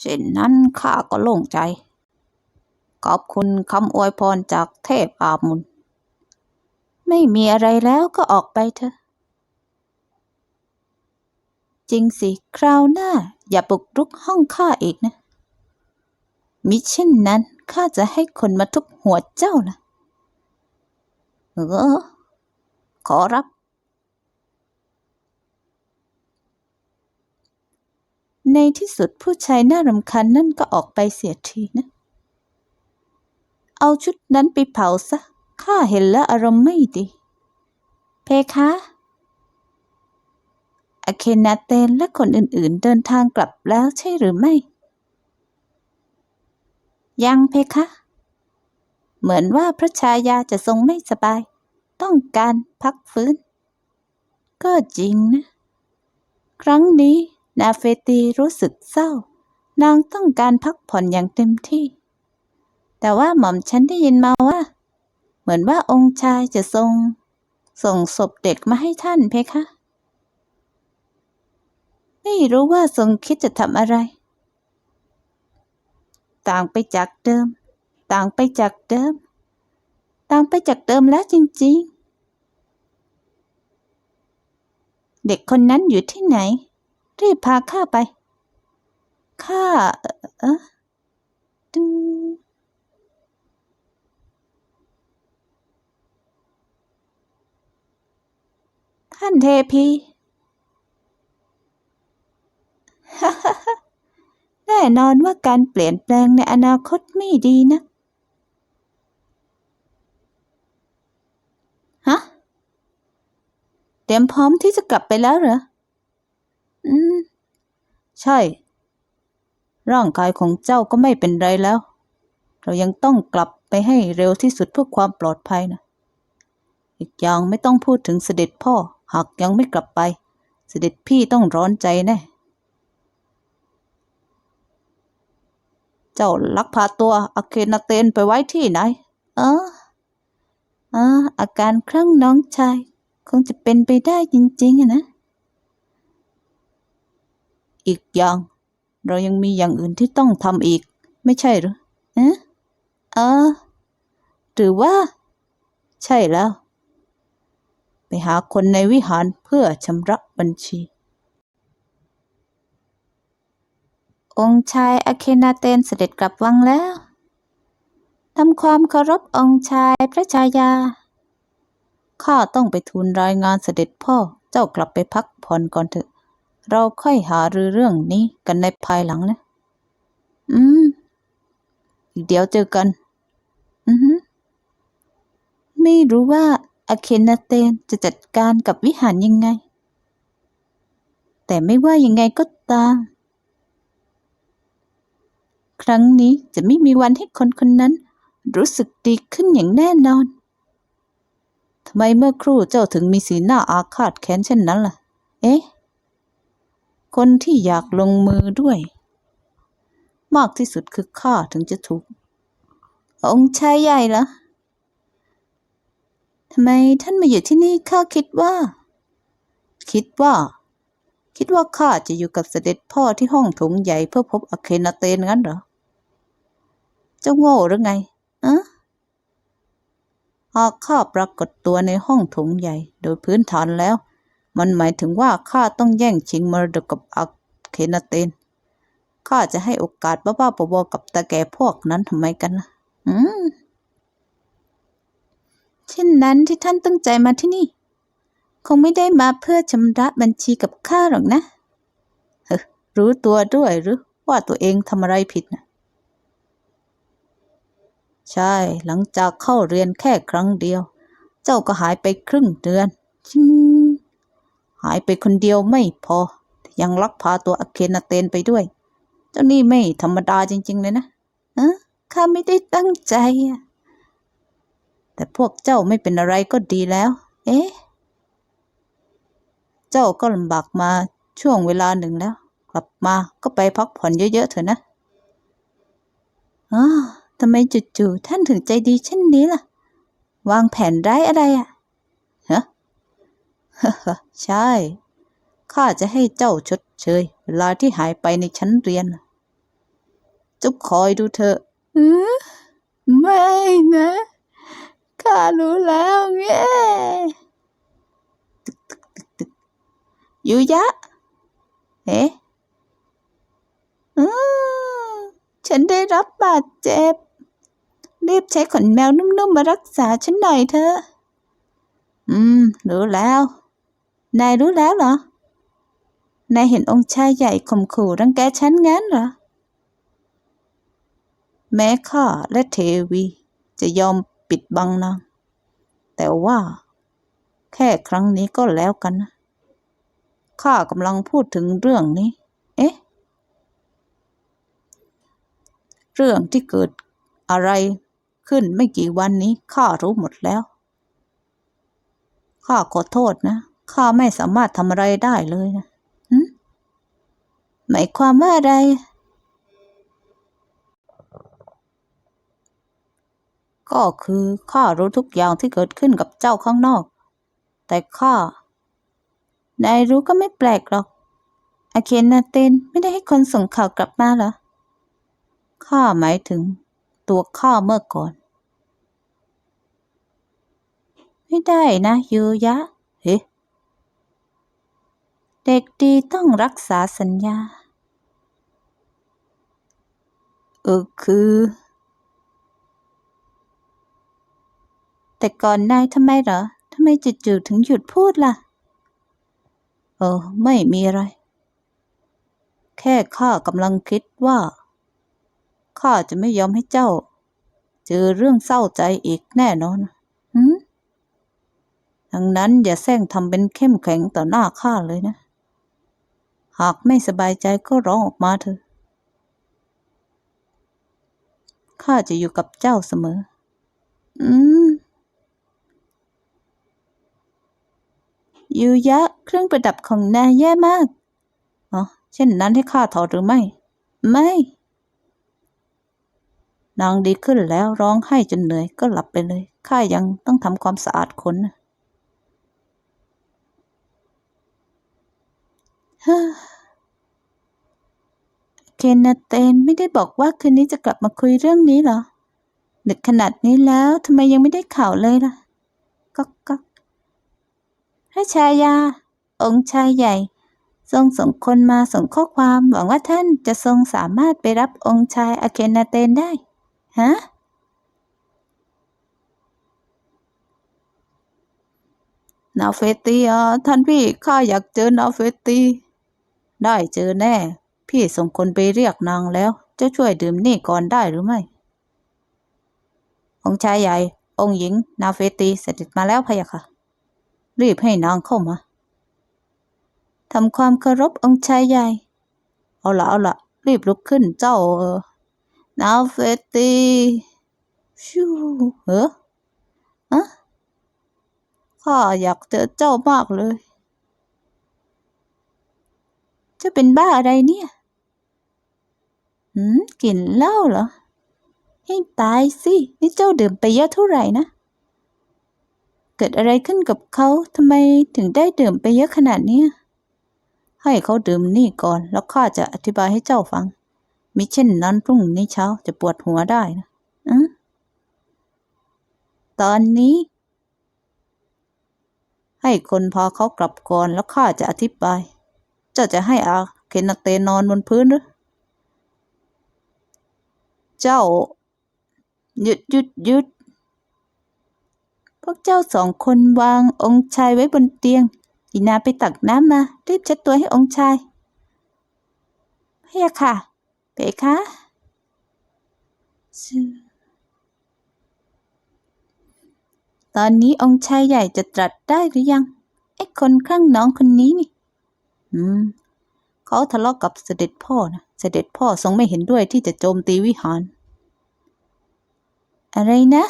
เช่นนั้นข้าก็โล่งใจ ขอบคุณคำอวยพรจากเทพอามุน ไม่มีอะไรแล้วก็ออกไปเถอะ จริงสิ คราวหน้า อย่าบุกรุกห้องข้าอีกนะ มิเช่นนั้นข้าจะให้คนมาทุบหัวเจ้านะ เออ ขอรับ ในที่สุดผู้ชายน่ารำคาญนั่นก็ออกไปเสียทีนะ เอาชุดนั้นไปเผาซะ ข้าเห็นแล้วอารมณ์ไม่ดี เพคะอเคนาเตนและคนอื่นๆ เดินทางกลับแล้วใช่หรือไม่ ยังเพคะ เหมือนว่าพระชายาจะทรงไม่สบาย ต้องการพักฟื้น ก็จริงนะ ครั้งนี้ นาเฟตีรู้สึกเศร้า นางต้องการพักผ่อนอย่างเต็มที่ แต่ว่าหม่อมฉันได้ยินมาว่า เหมือนว่าองค์ชายจะทรง ส่งศพเด็กมาให้ท่านเพคะ ไม่รู้ว่าทรงคิดจะทำอะไร ต่างไปจากเดิม ต่างไปจากเดิม ต่างไปจากเดิมแล้วจริง ๆ เด็กคนนั้นอยู่ที่ไหน รีบพาข้าไป ข้า เอ่อตึงท่านเทพีแน่นอนว่าการเปลี่ยนแปลงในอนาคตไม่ดีนะ ฮะ เตรียมพร้อมที่จะกลับไปแล้วเหรอ ใช่ ร่างกายของเจ้าก็ไม่เป็นไรแล้ว เรายังต้องกลับไปให้เร็วที่สุดเพื่อความปลอดภัยนะ อีกอย่างไม่ต้องพูดถึงเสด็จพ่อ หากยังไม่กลับไป เสด็จพี่ต้องร้อนใจแน่เจ้าลักพาตัวอาเคนาเตนไปไว้ที่ไหน เอออออาการครั้งน้องชาย คงจะเป็นไปได้จริงๆอะนะ อีกอย่าง เรายังมีอย่างอื่นที่ต้องทำอีก ไม่ใช่หรือเอะเออหรือว่า ใช่แล้ว ไปหาคนในวิหารเพื่อชำระบัญชี องค์ชายอเคนาเตนเสด็จกลับวังแล้วทำความเคารพองค์ชายพระชายา ข้าต้องไปทูลรายงานเสด็จพ่อ เจ้ากลับไปพักผ่อนก่อนเถอะ เราค่อยหารือเรื่องนี้กันในภายหลังนะ อืม อีกเดี๋ยวเจอกัน อือฮึไม่รู้ว่าอาเคนาเตนจะจัดการกับวิหารยังไง แต่ไม่ว่ายังไงก็ตาม ครั้งนี้จะไม่มีวันให้คนคนนั้น รู้สึกดีขึ้นอย่างแน่นอนทำไมเมื่อครู่เจ้าถึงมีสีหน้าอาฆาตแค้นเช่นนั้นล่ะ เอ๊ะ คนที่อยากลงมือด้วย มากที่สุดคือข้าถึงจะถูก องค์ชายใหญ่เหรอทำไมท่านมาอยู่ที่นี่ข้าคิดว่า คิดว่า คิดว่าข้าจะอยู่กับเสด็จพ่อที่ห้องถงใหญ่เพื่อพบอเคนาเตนงั้นเหรอ เจ้าโง่หรือไงอะหากข้าปรากฏตัวในห้องถงใหญ่โดยพื้นฐานแล้ว มันหมายถึงว่าข้าต้องแย่งชิงมรดกกับอาเคนาเตนข้าจะให้โอกาสบ้าๆบอๆกับตาแก่พวกนั้นทำไมกันนะอืมเช่นนั้นที่ท่านตั้งใจมาที่นี่ คงไม่ได้มาเพื่อชำระบัญชีกับข้าหรอกนะเฮ้รู้ตัวด้วยหรือว่าตัวเองทำอะไรผิดนะใช่ หลังจากเข้าเรียนแค่ครั้งเดียว เจ้าก็หายไปครึ่งเดือนชิง หายไปคนเดียวไม่พอ ยังลักพาตัวอเคนาเตนไปด้วย เจ้านี่ไม่ธรรมดาจริง ๆ เลยนะเออข้าไม่ได้ตั้งใจอะแต่พวกเจ้าไม่เป็นอะไรก็ดีแล้ว เอ๊ะ เจ้าก็ลำบากมาช่วงเวลาหนึ่งแล้ว กลับมาก็ไปพักผ่อนเยอะๆเถอะนะอ๋อทำไมจู่ๆท่านถึงใจดีเช่นนี้ล่ะ วางแผนร้ายอะไรอะฮะ ใช่ ข้าจะให้เจ้าชดเชย เวลาที่หายไปในชั้นเรียนน่ะเจุกคอยดูเถอะเออไม่นะ ข้ารู้แล้วแง่ตึกตึกตึกตึกยูยะ เอ๊ะอืมฉันได้รับบาดเจ็บ รีบใช้ขนแมวนุ่มๆมารักษาฉันหน่อยเถอะ อืม รู้แล้ว นายรู้แล้วเหรอ นายเห็นองค์ชายใหญ่ข่มขู่รังแกฉันงั้นเหรอ แม้ข้าและเทวีจะยอมปิดบังนาง แต่ว่า แค่ครั้งนี้ก็แล้วกันนะข้ากำลังพูดถึงเรื่องนี้ เอ๊ะ เรื่องที่เกิดอะไรขึ้นไม่กี่วันนี้ข้ารู้หมดแล้ว ข้าขอโทษนะ ข้าไม่สามารถทำอะไรได้เลยนะหมายความว่าอะไร ก็คือข้ารู้ทุกอย่างที่เกิดขึ้นกับเจ้าข้างนอก แต่ข้านายรู้ก็ไม่แปลกหรอก อาเคนนาเตนไม่ได้ให้คนส่งข่าวกลับมาเหรอ ข้าหมายถึงตัวข้าเมื่อก่อน ไม่ได้นะยูยะ เฮ้ เด็กดีต้องรักษาสัญญา เออคือ แต่ก่อนนายทำไมเหรอทำไมจู่ๆถึงหยุดพูดล่ะ เออ ไม่มีอะไร แค่ข้ากำลังคิดว่า ข้าจะไม่ยอมให้เจ้า เจอเรื่องเศร้าใจอีกแน่นอนหืมดังนั้นอย่าแซงทำเป็นเข้มแข็งต่อหน้าข้าเลยนะ หากไม่สบายใจก็ร้องออกมาเถอะ ข้าจะอยู่กับเจ้าเสมอ อืม ยูยะ เครื่องประดับของนายแย่มาก อ๋อ เช่นนั้นให้ข้าถอดหรือไม่ ไม่ นางดีขึ้นแล้วร้องไห้จนเหนื่อยก็หลับไปเลย ข้ายังต้องทำความสะอาดขนนะฮ่า เคนนาเตนไม่ได้บอกว่าคืนนี้จะกลับมาคุยเรื่องนี้เหรอดึกขนาดนี้แล้วทำไมยังไม่ได้ข่าวเลยล่ะก๊กก๊กพระชายา องค์ชายใหญ่ ทรงส่งคนมาส่งข้อความ หวังว่าท่านจะทรงสามารถไปรับองค์ชายอาเคนนาเตนได้ ฮะ นาเฟตีอะท่านพี่ข้าอยากเจอนาเฟตี ได้เจอแน่ พี่ส่งคนไปเรียกนางแล้วจะช่วยดื่มนี่ก่อนได้หรือไม่ องค์ชายใหญ่ องค์หญิง นาเฟตีเสด็จมาแล้วพะยะค่ะ รีบให้นางเข้ามาทำความเคารพองค์ชายใหญ่ เอาละเอาละรีบลุกขึ้นเจ้าเออนาเฟตีชูเฮ้ออะข้าอยากเจอเจ้ามากเลย จะเป็นบ้าอะไรเนี่ยหืมกลิ่นเหล้าเหรอ ให้ตายสิ นี่เจ้าดื่มไปเยอะเท่าไหร่นะ เกิดอะไรขึ้นกับเขาทำไมถึงได้ดื่มไปเยอะขนาดเนี้ยให้เขาดื่มนี่ก่อนแล้วข้าจะอธิบายให้เจ้าฟัง มิเช่นนั้นพรุ่งนี้เช้าจะปวดหัวได้นะอืมตอนนี้ ให้คนพาเขากลับก่อนแล้วข้าจะอธิบาย เจ้าจะให้อาเคนนาเตนอนบนพื้นหรือ เจ้าหยุดหยุดหยุด พวกเจ้าสองคนวางองค์ชายไว้บนเตียงอีนาไปตักน้ำมารีบเช็ดตัวให้องค์ชายพะยค่ะเป๋คะตอนนี้องค์ชายใหญ่จะตรัสได้หรือยังไอ้คนข้างน้องคนนี้นี่ อืมเขาทะเลาะกับเสด็จพ่อนะเสด็จพ่อทรงไม่เห็นด้วยที่จะโจมตีวิหาร อะไรนะ